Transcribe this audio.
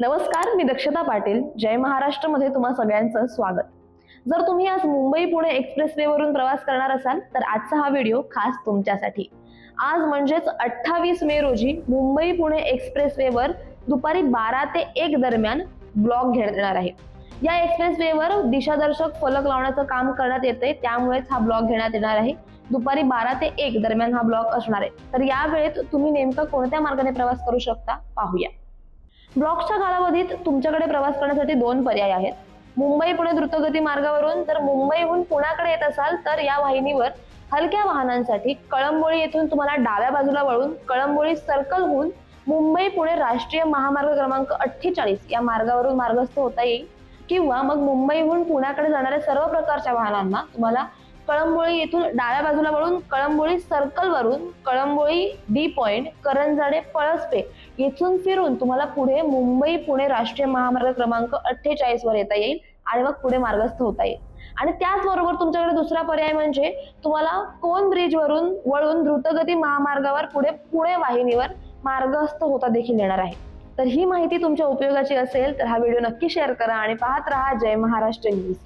नमस्कार मी दक्षता पाटील. जय महाराष्ट्रमध्ये तुम्हा सगळ्यांचं स्वागत. जर तुम्ही आज मुंबई पुणे एक्सप्रेस वरून प्रवास करणार असाल तर आजचा हा व्हिडिओ खास तुमच्यासाठी. आज म्हणजेच अठ्ठावीस मे रोजी मुंबई पुणे एक्सप्रेस वर दुपारी बारा ते एक दरम्यान ब्लॉक घेण्यात येणार आहे. या एक्सप्रेस वर दिशादर्शक फलक लावण्याचं काम करण्यात येते त्यामुळेच हा ब्लॉक घेण्यात येणार आहे. दुपारी बारा ते एक दरम्यान हा ब्लॉक असणार आहे. तर या वेळेत तुम्ही नेमकं कोणत्या मार्गाने प्रवास करू शकता पाहूया. ब्लॉकच्या कालावधीत तुमच्याकडे प्रवास करण्यासाठी दोन पर्याय आहेत. मुंबई पुणे द्रुतगती मार्गावरून जर मुंबईहून पुण्याकडे येत असाल तर या वाहिनीवर हलक्या वाहनांसाठी कळंबोळी येथून तुम्हाला डाव्या बाजूला वळून कळंबोळी सर्कलहून मुंबई पुणे राष्ट्रीय महामार्ग क्रमांक अठ्ठेचाळीस या मार्गावरून मार्गस्थ होता येईल. किंवा मग मुंबईहून पुण्याकडे जाणाऱ्या सर्व प्रकारच्या वाहनांना तुम्हाला कळंबोळी येथून डाव्या बाजूला वळून कळंबोळी सर्कल वरून कळंबोळी डी पॉइंट करंजाडे पळसपे येथून फिरून तुम्हाला पुढे मुंबई पुणे राष्ट्रीय महामार्ग क्रमांक अठ्ठेचाळीस वर येता येईल. आणि मग पुढे मार्गस्थ होता येईल. आणि त्याचबरोबर तुमच्याकडे दुसरा पर्याय म्हणजे तुम्हाला कोन ब्रिज वरून वळून द्रुतगती महामार्गावर पुढे पुणे वाहिनीवर मार्गस्थ होता देखील येणार आहे. तर ही माहिती तुमच्या उपयोगाची असेल तर हा व्हिडिओ नक्की शेअर करा आणि पाहत राहा जय महाराष्ट्र न्यूज